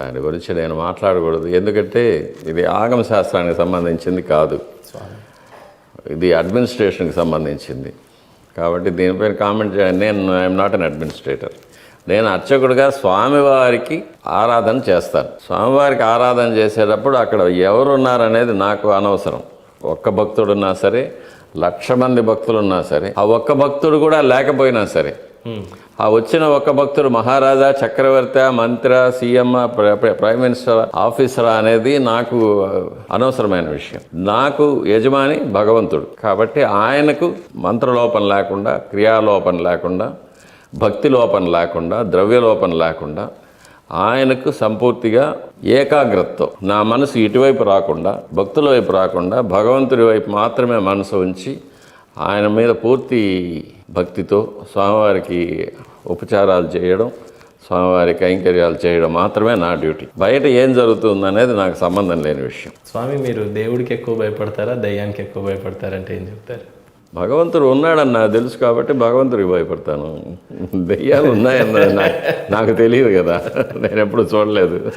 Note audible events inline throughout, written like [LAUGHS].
దాని గురించి నేను మాట్లాడకూడదు. ఎందుకంటే ఇది ఆగమ శాస్త్రానికి సంబంధించింది కాదు. ఇది అడ్మినిస్ట్రేషన్కి సంబంధించింది. కాబట్టి దీనిపైన కామెంట్ చేయండి. నేను ఐఎమ్ నాట్ అన్ అడ్మినిస్ట్రేటర్ నేను అర్చకుడిగా స్వామివారికి ఆరాధన చేస్తాను. స్వామివారికి ఆరాధన చేసేటప్పుడు అక్కడ ఎవరున్నారనేది నాకు అనవసరం. ఒక్క భక్తుడున్నా సరే లక్ష మంది భక్తులున్నా సరే ఆ ఒక్క భక్తుడు కూడా లేకపోయినా సరే ఆ వచ్చిన ఒక భక్తుడు మహారాజా చక్రవర్తి మంత్రి సీఎం ప్ర- ప్రైమ్ మినిస్టర్ ఆఫీసరా అనేది నాకు అనవసరమైన విషయం. నాకు యజమాని భగవంతుడు. కాబట్టి ఆయనకు మంత్రలోపం లేకుండా క్రియాలోపం లేకుండా భక్తి లోపం లేకుండా ద్రవ్యలోపం లేకుండా ఆయనకు సంపూర్తిగా ఏకాగ్రతతో నా మనసు ఇటువైపు రాకుండా భక్తుల వైపు రాకుండా భగవంతుడి వైపు మాత్రమే మనసు ఉంచి ఆయన మీద పూర్తి భక్తితో స్వామివారికి ఉపచారాలు చేయడం స్వామివారి కైంకర్యాలు చేయడం మాత్రమే నా డ్యూటీ. బయట ఏం జరుగుతుంది అనేది నాకు సంబంధం లేని విషయం. స్వామి మీరు దేవుడికి ఎక్కువ భయపడతారా దయ్యానికి ఎక్కువ భయపడతారంటే ఏం చెప్తారు? భగవంతుడు ఉన్నాడని నాకు తెలుసు కాబట్టి భగవంతుడికి భయపడతాను. దెయ్యాలు ఉన్నాయన్నది నాకు నాకు తెలియదు కదా. నేను ఎప్పుడు చూడలేదు.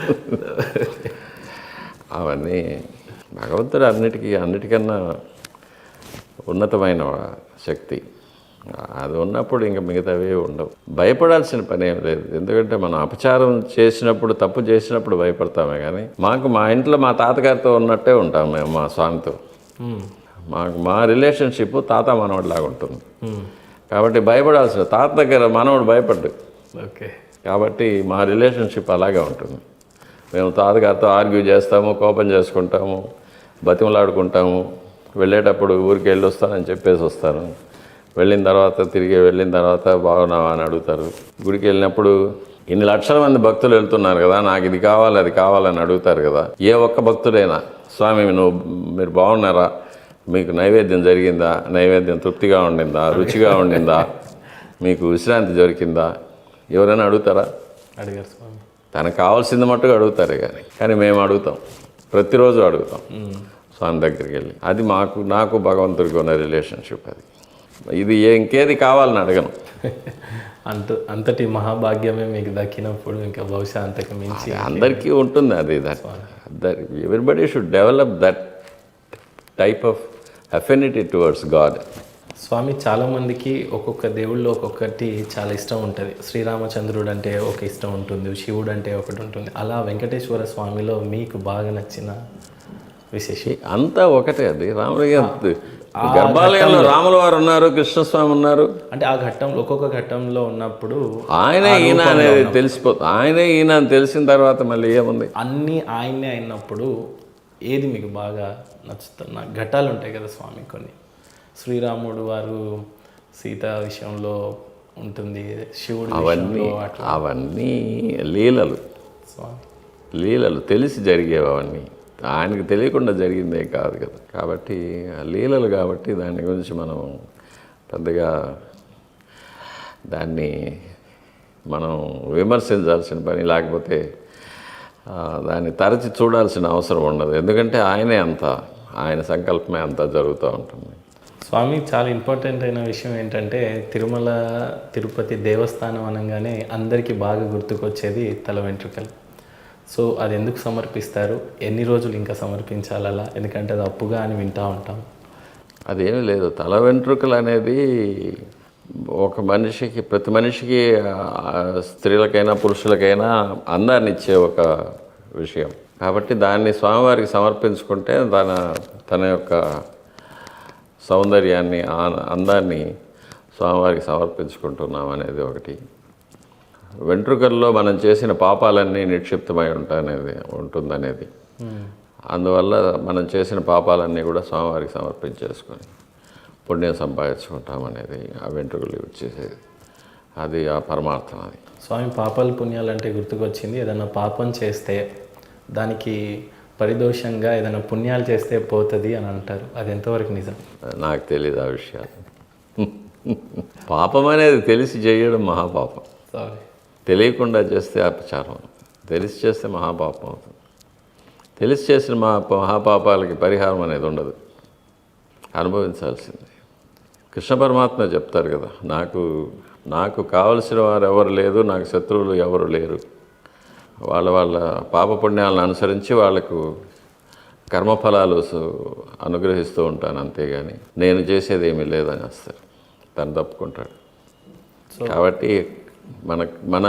అవన్నీ భగవంతుడు అన్నిటికీ అన్నిటికన్నా ఉన్నతమైన శక్తి. అది ఉన్నప్పుడు ఇంకా మిగతావి ఉండవు. భయపడాల్సిన పని ఏం లేదు. ఎందుకంటే మనం అపచారం చేసినప్పుడు తప్పు చేసినప్పుడు భయపడతామే కానీ మాకు మా ఇంట్లో మా తాతగారితో ఉన్నట్టే ఉంటాం మేము మా స్వామితో. మాకు మా రిలేషన్షిప్ తాత మనవడిలాగా ఉంటుంది. కాబట్టి భయపడాల్సిన తాత దగ్గర మనవడు భయపడ్డు. ఓకే. కాబట్టి మా రిలేషన్షిప్ అలాగే ఉంటుంది. మేము తాతగారితో ఆర్గ్యూ చేస్తాము కోపం చేసుకుంటాము బతిమలాడుకుంటాము. వెళ్ళేటప్పుడు ఊరికి వెళ్ళి వస్తానని చెప్పేసి వస్తాను. వెళ్ళిన తర్వాత తిరిగి వెళ్ళిన తర్వాత బాగున్నావా అని అడుగుతారు. గుడికి వెళ్ళినప్పుడు ఇన్ని లక్షల మంది భక్తులు వెళ్తున్నారు కదా నాకు ఇది కావాలి అది కావాలని అడుగుతారు కదా. ఏ ఒక్క భక్తుడైనా స్వామి నువ్వు మీరు బాగున్నారా? మీకు నైవేద్యం జరిగిందా? నైవేద్యం తృప్తిగా ఉండిందా? రుచిగా ఉండిందా? మీకు విశ్రాంతి దొరికిందా? ఎవరైనా అడుగుతారా? అడిగారు స్వామి. తనకు కావాల్సింది మట్టుకు అడుగుతారే కానీ కానీ మేము అడుగుతాం. ప్రతిరోజు అడుగుతాం. స్వామి దగ్గరికి వెళ్ళి. అది మాకు నాకు భగవంతుడికి ఉన్న రిలేషన్షిప్ అది. ఇది ఏ- ఇంకేది కావాలని అడగను. [LAUGHS] అంత అంతటి మహాభాగ్యమే మీకు దక్కినప్పుడు ఇంకా బహుశా అంతకు మించి అందరికీ ఉంటుంది అది that everybody should develop that type of affinity towards god స్వామి చాలా మందికి ఒక్కొక్క దేవుళ్ళు ఒక్కొక్కటి చాలా ఇష్టం ఉంటుంది. శ్రీరామచంద్రుడు అంటే ఒక ఇష్టం ఉంటుంది శివుడు అంటే ఒకటి ఉంటుంది. అలా వెంకటేశ్వర స్వామిలో మీకు బాగా నచ్చిన విశేషం? అంతా ఒకటే అది. రాముడి గర్భాలయంలో రాముల వారు ఉన్నారు కృష్ణస్వామి ఉన్నారు. అంటే ఆ ఘట్టంలో ఒక్కొక్క ఘట్టంలో ఉన్నప్పుడు ఆయనే ఈయన అనేది తెలిసిపోతుంది ఆయనే ఈయన అని తెలిసిన తర్వాత మళ్ళీ ఏముంది? అన్నీ ఆయన్నే అయినప్పుడు ఏది మీకు బాగా నచ్చుతున్న? ఘట్టాలు ఉంటాయి కదా స్వామి కొన్ని. శ్రీరాముడు వారు సీత విషయంలో ఉంటుంది శివుడు అవన్నీ అవన్నీ లీలలు. స్వామి. లీలలు తెలిసి జరిగేవి అవన్నీ. ఆయనకు తెలియకుండా జరిగిందే కాదు కదా. కాబట్టి ఆ లీలలు కాబట్టి దాని గురించి మనం పెద్దగా దాన్ని మనం విమర్శించాల్సిన పని లేకపోతే దాన్ని తరచి చూడాల్సిన అవసరం ఉండదు. ఎందుకంటే ఆయనే అంత ఆయన సంకల్పమే అంతా జరుగుతూ ఉంటుంది. స్వామి చాలా ఇంపార్టెంట్ అయిన విషయం ఏంటంటే తిరుమల తిరుపతి దేవస్థానం అనగానే అందరికీ బాగా గుర్తుకొచ్చేది తల వెంట్రుకలు. సో అది ఎందుకు సమర్పిస్తారు? ఎన్ని రోజులు ఇంకా సమర్పించాలి అలా ఎందుకంటే అది అప్పుగా అని వింటూ ఉంటాం. అదేమీ లేదు. తల వెంట్రుకలు అనేది ఒక మనిషికి ప్రతి మనిషికి స్త్రీలకైనా పురుషులకైనా అందాన్ని ఇచ్చే ఒక విషయం. కాబట్టి దాన్ని స్వామివారికి సమర్పించుకుంటే తన తన యొక్క సౌందర్యాన్ని అందాన్ని స్వామివారికి సమర్పించుకుంటున్నాం అనేది ఒకటి. వెంట్రుకల్లో మనం చేసిన పాపాలన్నీ నిక్షిప్తమై ఉంటాయనేది ఉంటుందనేది. అందువల్ల మనం చేసిన పాపాలన్నీ కూడా స్వామివారికి సమర్పించేసుకొని పుణ్యం సంపాదించుకుంటామనేది ఆ వెంట్రుకలు వచ్చేసేది అది ఆ పరమార్థం అది. స్వామి పాపాలు పుణ్యాలు అంటే గుర్తుకొచ్చింది ఏదైనా పాపం చేస్తే దానికి పరిదోషంగా ఏదైనా పుణ్యాలు చేస్తే పోతుంది అని అంటారు. అది ఎంతవరకు నిజం? నాకు తెలియదు ఆ విషయాలు. పాపం అనేది తెలిసి చేయడం మహాపాపం. సారీ. తెలియకుండా చేస్తే అపచారం. తెలిసి చేస్తే మహాపాపం అవుతుంది. తెలిసి చేసిన మహా మహాపాపాలకి పరిహారం అనేది ఉండదు. అనుభవించాల్సిందే. కృష్ణ పరమాత్మ చెప్తారు కదా నాకు నాకు కావలసిన వారు ఎవరు లేదు నాకు శత్రువులు ఎవరు లేరు. వాళ్ళ వాళ్ళ పాపపుణ్యాలను అనుసరించి వాళ్ళకు కర్మఫలాలు అనుగ్రహిస్తూ ఉంటాను అంతేగాని నేను చేసేది ఏమీ లేదని వస్తారు తను తప్పుకుంటాడు. కాబట్టి మన మన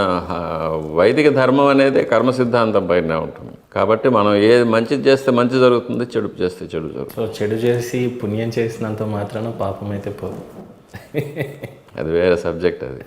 వైదిక ధర్మం అనేది కర్మ సిద్ధాంతం పైన ఉంటుంది. కాబట్టి మనం ఏది మంచిది చేస్తే మంచి జరుగుతుంది చెడు చేస్తే చెడు జరుగుతుంది. సో చెడు చేసి పుణ్యం చేసినంత మాత్రాన పాపం అయితే పోదు. అది వేరే సబ్జెక్ట్ అది.